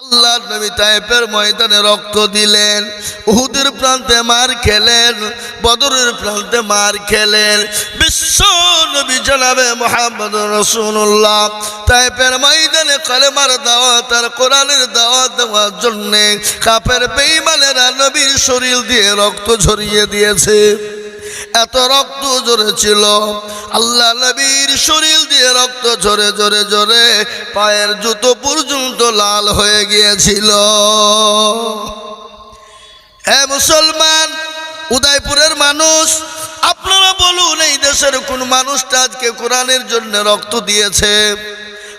আল্লাহ নবী তাইপের ময়দানে রক্ত দিলেন, উহুদের প্রান্তে মার খেলেন, বদরের প্রান্তে মার খেলেন। বিশ্ব নবী জানাবে মোহাম্মদ রসুল্লাহ তাইপের ময়দানে কলেমার দাওয়াত আর কোরআনের দাওয়াত দেওয়ার জন্যে কাপের বেইমানেরা নবীর শরীর দিয়ে রক্ত ঝরিয়ে দিয়েছে। এত রক্ত ঝরেছিল আল্লাহ নবীর শরীর দিয়ে রক্ত ঝরে ঝরে ঝরে পায়ের জুতো পর্যন্ত লাল হয়ে গিয়েছিল। হে মুসলমান, উদয়পুরের মানুষ, আপনারা বলুন এই দেশের কোন মানুষটা আজকে কোরআনের জন্য রক্ত দিয়েছে?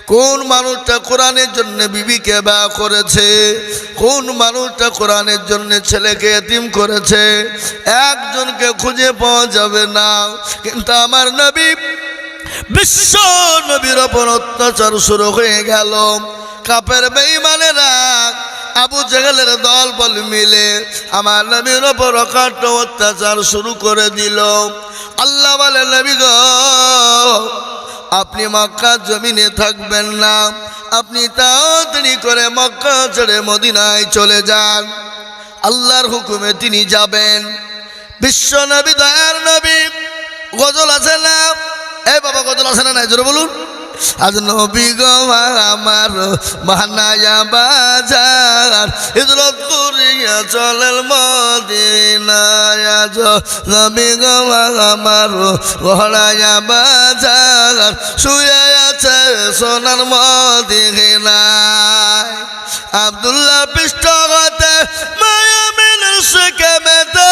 কোন মানুষটা কোরআনের জন্য বিবিকে ব্যা করেছে? কোন মানুষটা কোরআনের জন্য ছেলেকে এতিম করেছে? একজনকে খুঁজে পাওয়া যাবে না। কিন্তু আমার নবী বিশ্ব নবীর ওপর অত্যাচার শুরু হয়ে গেল। কাপের বেইমানেরা আবু জাহেলের দল বল মিলে আমার নবীর ওপর অকাট্য অত্যাচার শুরু করে দিল। আল্লাহ বলে, নবী গো আপনি মক্কা জমিনে থাকবেন না। আপনি তাড়াতাড়ি করে মক্কা ছেড়ে মদিনায় চলে যান। আল্লাহর হুকুমে তিনি যাবেন। বিশ্ব নবী, দয়ার নবী, গজল আছে না? এ বাবা, গজল আছে না নাই? জোরে বলুন। আজ নবী গো আমার মানায়া বাজার। হিজরত করিয়া চলেন মদিনায়। আজ নবী গো আমার ঘোড়ায়া বাজার। শুয়ে সোনার মদিনায়। আব্দুল্লাহ পৃষ্ঠ হতে মায়া সুখে মেতে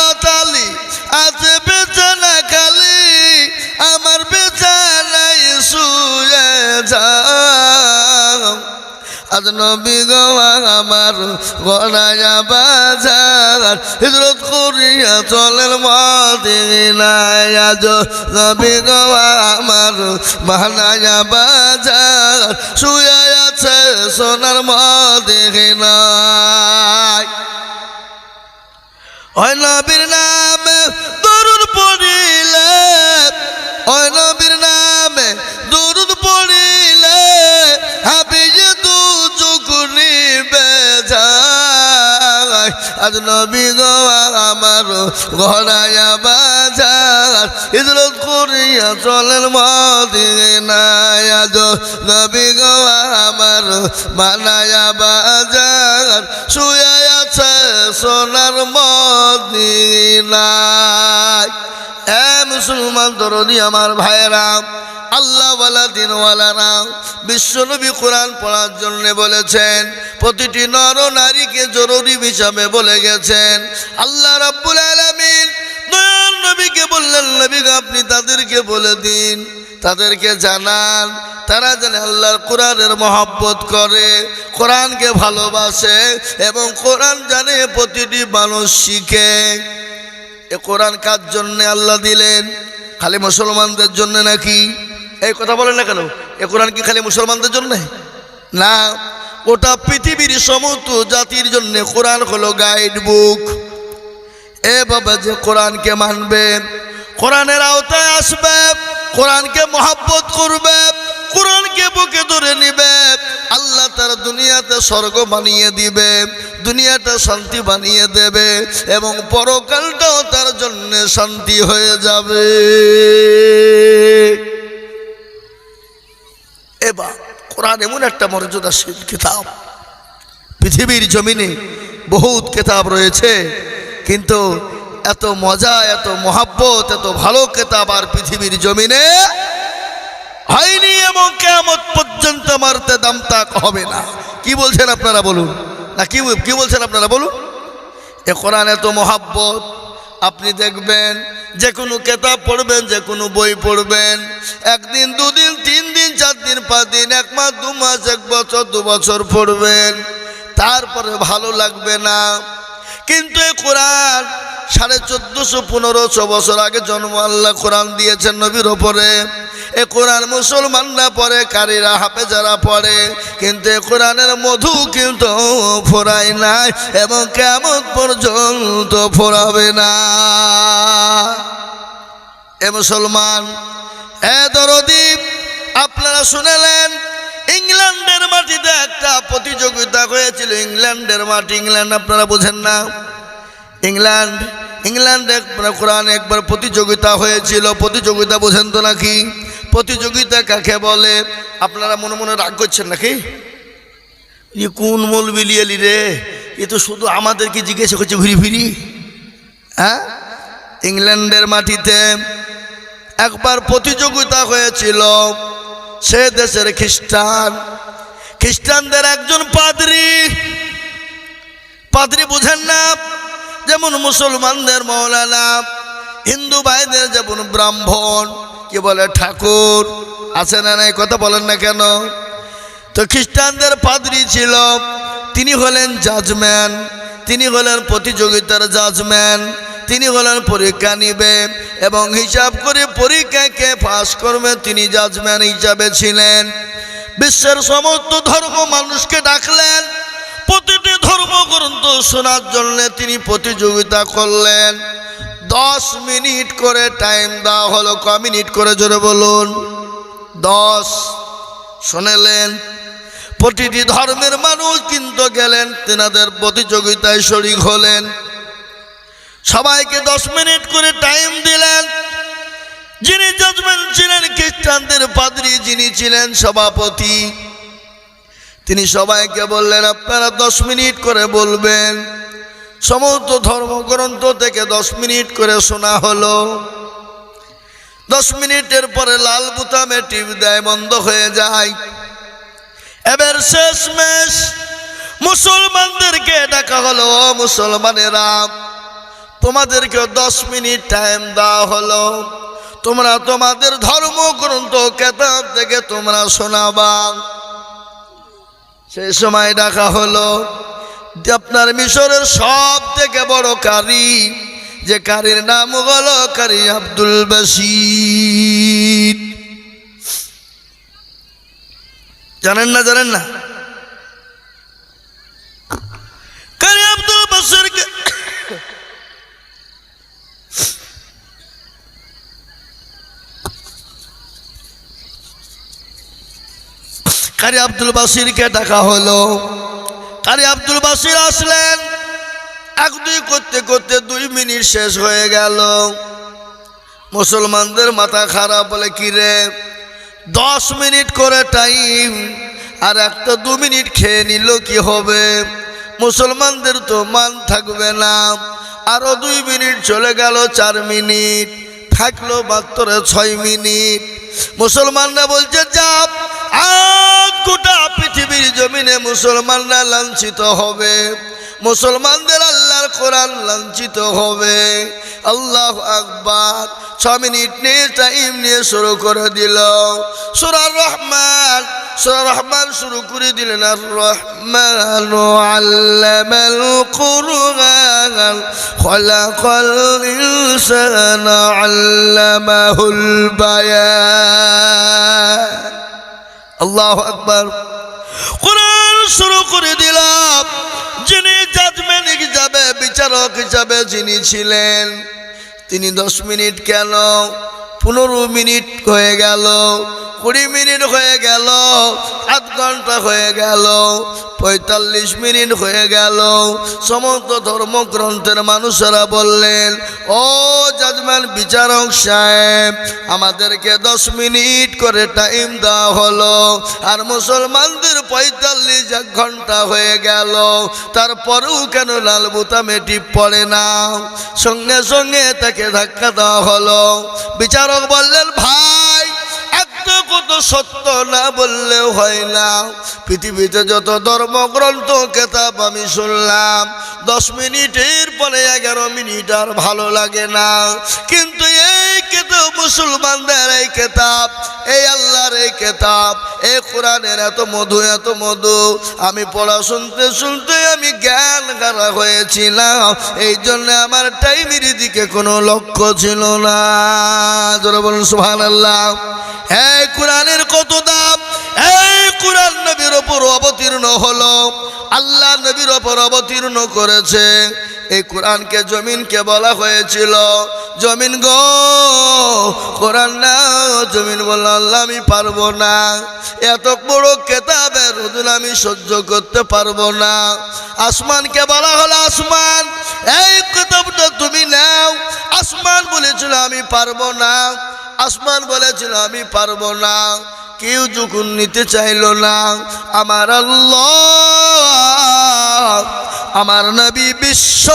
আছে বিছানা খালি, আমার বিছানায় শুয়ে যাও। আজ নবী গো, আমার গড়ায়া বাজার। হিজরত করিয়া চলেন আজ নবী গো, আমার বানায়া বাজার। শুয়ে আছে সোনার মদিনায়। ওই নবীর নামে নবীর আজ নবী গো আমার ঘরায়া বাজার। হিজরত করিয়া চলেন মদিনায়। আজ নবী গো আমার বানায়া বাজার। শুয়ে আছে সোনার মদিনায়। এ মুসলমান দরদি আমার ভাইরা আল্লাহওয়ালা দিনওয়ালারা বিশ্বনবী কোরআন পড়ার জন্য বলেছেন, প্রতিটি নর নারীকে জরুরি হিসাবে বলে গেছেন, আল্লাহ রাব্বুল আলামিন দয়াল নবীকে বললেন নবী আপনি তাদেরকে বলে দিন, তাদেরকে জানান। তারা যেন আল্লাহর কোরআনের মহব্বত করে, কোরআনকে ভালোবাসে এবং কোরআন জানে প্রতিটি মানুষ শিখে। এ কোরআন কার জন্য আল্লাহ দিলেন? খালি মুসলমানদের জন্য নাকি? এই কথা বলেন না কেন? এ কোরআন কি খালি মুসলমানদের জন্য? না ওটা পৃথিবীর সমস্ত জাতির জন্য কোরআন হলো গাইড বুক এ বাবা, যে কোরআনকে মানবে, কোরআনের আওতায় আসবে, কোরআনকে মহাব্বত করবে, কোরআনকে বুকে ধরে নিবে, আল্লাহ তার দুনিয়াতে স্বর্গ বানিয়ে দিবে দুনিয়াটা শান্তি বানিয়ে দেবে এবং পরকালটাও তার জন্য শান্তি হয়ে যাবে। এবার কোরআন এমন একটা মর্যাদাশীল কিতাব। পৃথিবীর জমিনে বহুত কেতাব রয়েছে, কিন্তু এত মজা, এত মহাব্বত, এত ভালো কেতাব আর পৃথিবীর জমিনে হয়নি এবং কেমন পর্যন্ত মারতে দাম তাক হবে না। কি বলছেন আপনারা বলুন? না, কি কি বলছেন আপনারা বলুন? এ কোরআন এত মহাব্বত, আপনি দেখবেন, যে কোনো কেতাব পড়বেন, যে কোনো বই পড়বেন, একদিন, দুদিন, তিন চার দিন, পাঁচ দিন, এক মাস, দু মাস, এক বছর, দু বছর পড়বেন। তারপরে ভালো লাগবে না। কিন্তু এই কোরআন সাড়ে চোদ্দশো, পনেরোশো বছর আগে জন্ম আল্লাহ কোরআন দিয়েছেন নবীর ওপরে। এ কোরআন মুসলমানরা পড়ে, কারীরা হাফে যারা পড়ে, কিন্তু এ কোরআনের মধু কিন্তু ফোরায় নাই এবং কেমন পর্যন্ত ফোরাবে না। এ মুসলমান, এ দরদীপ আপনারা শুনেলেন, ইংল্যান্ডের মাটিতে একটা প্রতিযোগিতা হয়েছিল। ইংল্যান্ডের মাটি, ইংল্যান্ড আপনারা বোঝেন না। ইংল্যান্ড, ইংল্যান্ডে কোরআন একবার প্রতিযোগিতা হয়েছিল। প্রতিযোগিতা বোঝেন তো নাকি? প্রতিযোগিতা কাকে বলে? আপনারা মনে মনে রাগ করছেন নাকি? ই কোন মূল বিলিয়ালি রে? এ তো শুধু আমাদেরকে জিজ্ঞেস করছে ঘুরি ফিরি। হ্যাঁ? ইংল্যান্ডের মাটিতে একবার প্রতিযোগিতা হয়েছিল। সে দেশের খ্রিস্টান। খ্রিস্টানদের একজন পাদ্রী। পাদ্রী বুঝেন না? যেমন মুসলমানদের মৌলানা, হিন্দু ভাইদের যেমন ব্রাহ্মণ, কি বলে, ঠাকুর, আছে না নাই? কথা বলেন না কেন? তো খ্রিস্টানদের পাদ্রী ছিল, তিনি হলেন জাজম্যান, তিনি হলেন প্রতিযোগিতার জাজম্যান তিনি হলেন পরীক্ষা নিবে এবং হিসাব করে পরীক্ষাকে পাস করবে তিনি জাজম্যান হিসাবে ছিলেন। বিশ্বের সমস্ত ধর্ম মানুষকে ডাকলেন। প্রতিটি ধর্মগ্রন্থ শোনার জন্য তিনি প্রতিযোগিতা করলেন। দশ মিনিট করে টাইম দেওয়া হলো। ক মিনিট করে জোরে বলুন? দশ। শোনালেন? প্রতিটি ধর্মের মানুষ কিন্তু গেলেন, তেনাদের প্রতিযোগিতায় শরিক হলেন। সবাইকে দশ মিনিট করে টাইম দিলেন। যিনি জাজমেন্ট ছিলেন, খ্রিস্টানদের পাদ্রী যিনি ছিলেন, সভাপতি। তিনি সবাইকে বললেন, আপনারা দশ মিনিট করে বলবেন। সমস্ত ধর্মগ্রন্থ থেকে দশ মিনিট করে শোনা হলো। দশ মিনিটের পরে লাল বুতামে টিপ দেয়, বন্ধ হয়ে যায়। এবার শেষ মেশ মুসলমানদেরকে ডাকা হলো, "ও মুসলমানেরা তোমাদেরকে দশ মিনিট টাইম দেওয়া হলো। তোমরা তোমাদের ধর্মগ্রন্থ কেতাব থেকে তোমরা শোনাবা। সেই সময় ডাকা হলো যে আপনার মিশরের সব থেকে বড় কারি, যে কারির নাম হলো কারি আব্দুল বাসির জানেন না জানেন না? কারি আব্দুল বাসিরকে কারি আব্দুল বাসিরকে ডাকা হলো। কারি আব্দুল বাসির আসলেন। এক দুই করতে করতে দুই মিনিট শেষ হয়ে গেল। মুসলমানদের মাথা খারাপ বলে কিরে দশ মিনিট করে টাইম, আর একটা দু মিনিট খেয়ে নিল কি হবে? মুসলমানদের তো মান থাকবে না। আরও দুই মিনিট চলে গেল, চার মিনিট। থাকল মাত্র ছয় মিনিট। মুসলমানরা বলছে চাপ আজ গোটা পৃথিবীর জমিনে মুসলমানরা লাঞ্ছিত হবে। মুসলমানদের আল্লাহর কোরআন লাঞ্ছিত হবে। আল্লাহ আকবার। ছ মিনিট নিয়ে টাইম নিয়ে শুরু করে দিল। সুরার রহমান। সুরা রহমান শুরু করে দিলেন আর রহমান আল্লামাল কুরআন। খলাকাল ইনসানা আল্লামাহুল বায়ান। আল্লাহ আকবার। কোরআন শুরু করে দিলাম। যিনি জাজমেন্ট হিসাবে বিচারক হিসাবে যিনি ছিলেন, তিনি দশ মিনিট কেন? পনেরো মিনিট হয়ে গেল। কুড়ি মিনিট হয়ে গেল, আধ ঘণ্টা হয়ে গেল, পঁয়তাল্লিশ মিনিট হয়ে গেল। সমস্ত ধর্মগ্রন্থের মানুষেরা বললেন, ও জাজমান বিচারক সাহেব, আমাদেরকে দশ মিনিট করে টাইম দেওয়া হলো আর মুসলমানদের পঁয়তাল্লিশ ঘণ্টা হয়ে গেল। তারপরেও কেন লাল বুতামে টিপ পড়ে না? সঙ্গে সঙ্গে তাকে ধাক্কা দেওয়া হলো। বিচারক বললেন, ভাই কত সত্য না বললেও হয় না। পৃথিবীতে যত ধর্মগ্রন্থ, কেতাব আমি শুনলাম, দশ মিনিটের পরে এগারো মিনিট আর ভালো লাগে না। কিন্তু এই মুসলমানদের এই এই আল্লাহর এই এই কোরআনের এত মধু এত মধু। আমি পড়া শুনতে শুনতে আমি জ্ঞান গারা হয়েছিলাম। এই জন্য আমার টাইমের দিকে কোনো লক্ষ্য ছিল না। জোর বলুন সুহান আল্লাহ হ্যাঁ কোরআনের কত দাম নবীর ওপর অবতীর্ণ হলো। আল্লাহ নবীর ওপর অবতীর্ণ করেছে। এই কোরআনকে জমিনকে বলা হয়েছিল। জমিন গো, কোরআন না, জমিন বলল, আল্লাহ আমি পারব না। এত বড় কেতাবের হুজুর আমি সহ্য করতে পারব না। আসমানকে বলা হলো, আসমান, এই কেতাবটা তুমি নাও। আসমান বলেছিল, আমি পারব না। আসমান বলেছিল, আমি পারব না। কেউ যখন নিতে চাইল না, আমার আল্লাহ, আমার নবী বিশ্ব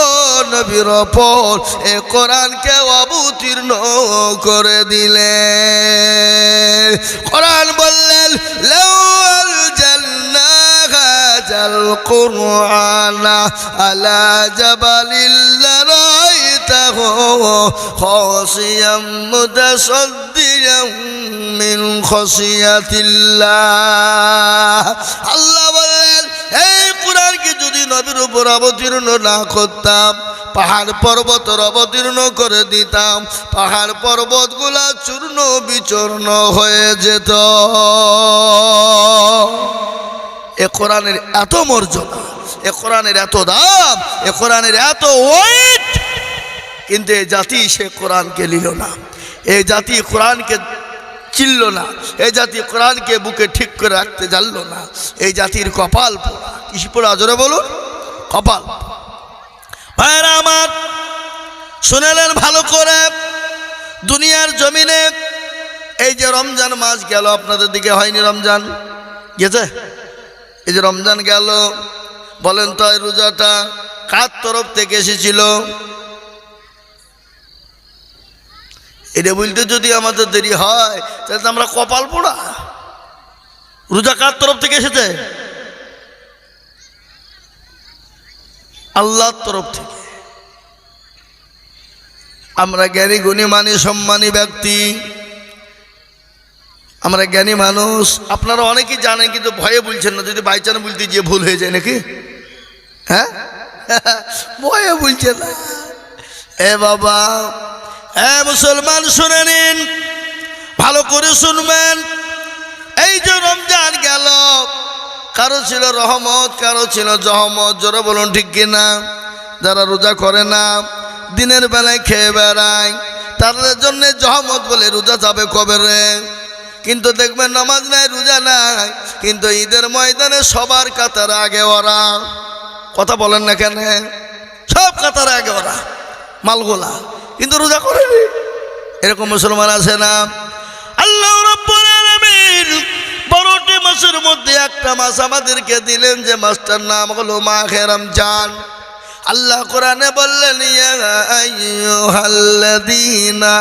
নবীর ওপর এ কোরআনকে অবতীর্ণ করে দিলেন। কোরআন বললেন জান্নাহ হাজাল কুরআন আলা না করতাম, পাহাড় পর্বতের অবতীর্ণ করে দিতাম, পাহাড় পর্বতগুলা চূর্ণ বিচূর্ণ হয়ে যেত। এ কোরআনের এত মর্যাদা, এ কোরআনের এত দাম, এ কোরআনের এত ওয়েট কিন্তু এই জাতি সে কোরআনকে নিল না। এই জাতি কোরআনকে চিনল না। এই জাতি কোরআনকে বুকে ঠিক করে রাখতে জানলো না। এই জাতির কপাল পোড়া। কিসি পোড়া? জোরে বলুন। কপাল ভাইরা আমার, শুনেলেন ভালো করে, দুনিয়ার জমিনে এই যে রমজান মাস গেল, আপনাদের দিকে হয়নি রমজান? গেছে? এই যে রমজান গেল, বলেন তো রোজাটা কার তরফ থেকে এসেছিল? এটা বলতে যদি আমাদের দেরি হয়, তাহলে তো আমরা কপাল পোড়া। রোজা কার তরফ থেকে এসেছে? আল্লাহর তরফ থেকে। আমরা জ্ঞানী, গুণী, মানি, সম্মানী ব্যক্তি। আমরা জ্ঞানী মানুষ। আপনারা অনেকেই জানেন, কিন্তু ভয়ে বলছেন না। যদি বাই চান্স বলতে গিয়ে ভুল হয়ে যায় নাকি? হ্যাঁ? ভয়ে বলছেন না। এ বাবা এ মুসলমান, শুনে নিন। ভালো করে শুনবেন। এই যে রমজান গেল, কারও ছিল রহমত, কারও ছিল জহমত, জোরে বলুন ঠিক কিনা? যারা রোজা করে না, দিনের বেলায় খেয়ে বেড়ায়, তাদের জন্য জহমত বলে রোজা যাবে কবে রে? কিন্তু দেখবেন নামাজ নাই, রোজা নাই, কিন্তু ঈদের ময়দানে সবার কাতার আগে ওরা। কথা বলেন না কেন? সব কাতার আগে ওরা, মালগোলা। কিন্তু রোজা করেনি এরকম মুসলমান আছে না? আল্লাহ বারোটি মাসের মধ্যে একটা মাস আমাদেরকে দিলেন, যে মাসটার নাম হলো মাহে রমজান আল্লাহ কোরআনে বললেন, ইয়া আইয়ুহাল্লাযীনা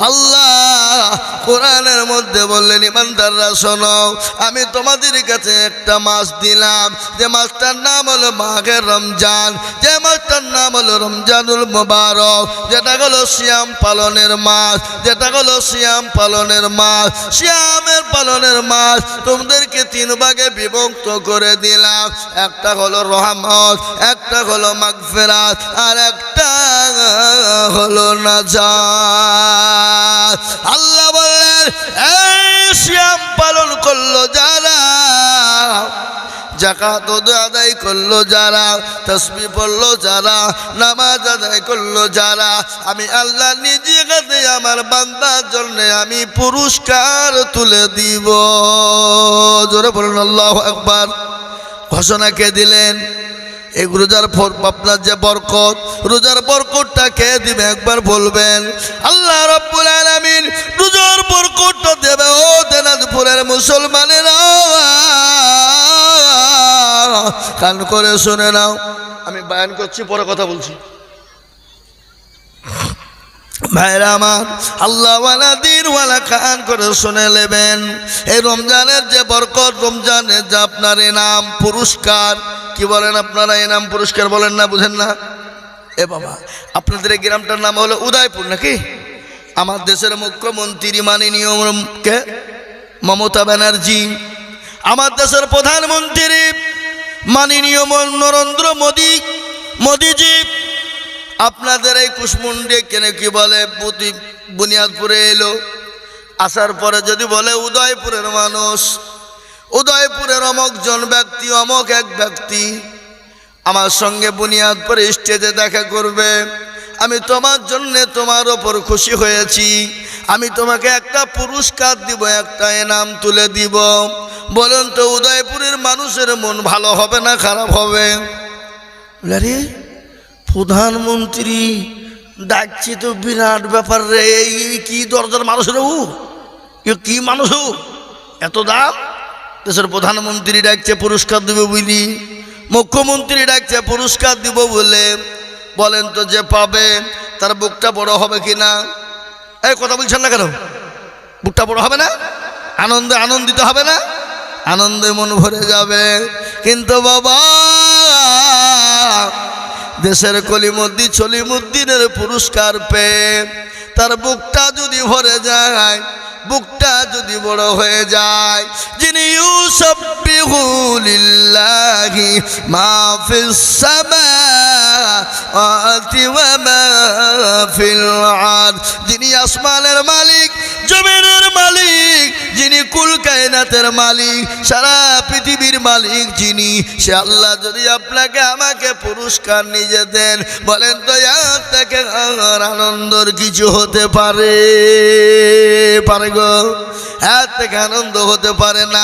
আল্লাহ কোরআনের মধ্যে বললেন, ইমানদাররা, শোনো, আমি তোমাদের কাছে একটা মাস দিলাম। যে মাসটার নাম হলো মাঘের রমজান। যে মাসটার নাম হলো রমজানুল মোবারক। যেটা হলো শিয়াম পালনের মাস যেটা হলো শিয়াম পালনের মাস শিয়ামের পালনের মাস, তোমাদেরকে তিন ভাগে বিভক্ত করে দিলাম। একটা হলো রহমত, একটা হলো মাগফেরাত, আর একটা হলো নাজাত। আল্লাহ বললেন, এই শ্যাম পালন করল যারা জাকাত আদায় করল যারা তসবি পড়ল যারা, নামাজ আদায় করল যারা, আমি আল্লাহ নিজে কাছে আমার বান্দার জন্য আমি পুরস্কার তুলে দিব। জোরে বলুন, আল্লাহ একবার ঘোষণাকে দিলেন? এই রোজার আপনার যে বরকত রোজার বরকতটা কে দিবে একবার বলবেন? আল্লাহ রব্বুল আলামিন রোজার বরকতটা দেবে ও দিনাজপুরের মুসলমানেরা। কান করে শুনে নাও। আমি বায়ান করছি পরে কথা বলছি। ভাইরা আমার আল্লাহ ওয়ালা দিন ওয়ালা খান করে শুনে নেবেন। এই রমজানের যে বরকত রমজানের যে আপনার এ নাম পুরস্কার কি বলেন আপনারা? এনাম পুরস্কার বলেন না, বুঝেন না? এ বাবা, আপনাদের এই গ্রামটার নাম হলো উদয়পুর নাকি? আমার দেশের মুখ্যমন্ত্রী মাননীয় কে? মমতা ব্যানার্জি। আমার দেশের প্রধানমন্ত্রী মাননীয় নরেন্দ্র মোদী, মোদীজি, আপনাদের এই কুশমুন্ডে কেন কি বলে বুনিয়াদপুরে এলো। আসার পরে যদি বলে উদয়পুরের মানুষ উদয়পুরের অমক জন ব্যক্তি, অমক এক ব্যক্তি। আমার সঙ্গে বুনিয়াদপুরে স্টেজে দেখা করবে। আমি তোমার জন্যে তোমার ওপর খুশি হয়েছি। আমি তোমাকে একটা পুরস্কার দিব, একটা এনাম তুলে দিব। বলুন তো, উদয়পুরের মানুষের মন ভালো হবে না খারাপ হবে? প্রধানমন্ত্রী, ডাকছি তো বিরাট ব্যাপার রে, এই কি দরজার মানুষ রে কি মানুষ? এত দাম? দেশের প্রধানমন্ত্রী ডাকছে, পুরস্কার দেবে বুঝলি মুখ্যমন্ত্রী ডাকছে, পুরস্কার দিব বলে। বলেন তো যে পাবে, তার বুকটা বড় হবে কি না এই কথা বলছেন না কেন? বুকটা বড় হবে না? আনন্দে আনন্দিত হবে না? আনন্দে মন ভরে যাবে। কিন্তু বাবা, দেশের কলিমদ্দি চলিমুদ্দিনের পুরস্কার পেয়ে তার বুকটা যদি ভরে যায়, বুকটা যদি বড় হয়ে যায় মা ফিস সামাওয়াতি ওয়া মা ফিল আরদ যিনি আসমানের মালিক, জমিনের মালিক, যিনি কুল কায়নাতের মালিক, সারা পৃথিবীর মালিক যিনি, সে আল্লাহ যদি আপনাকে আমাকে পুরস্কার নিজে দেন, বলেন তো আর আনন্দর কিছু হতে পারে পারে গো। এর থেকে আনন্দ হতে পারে না।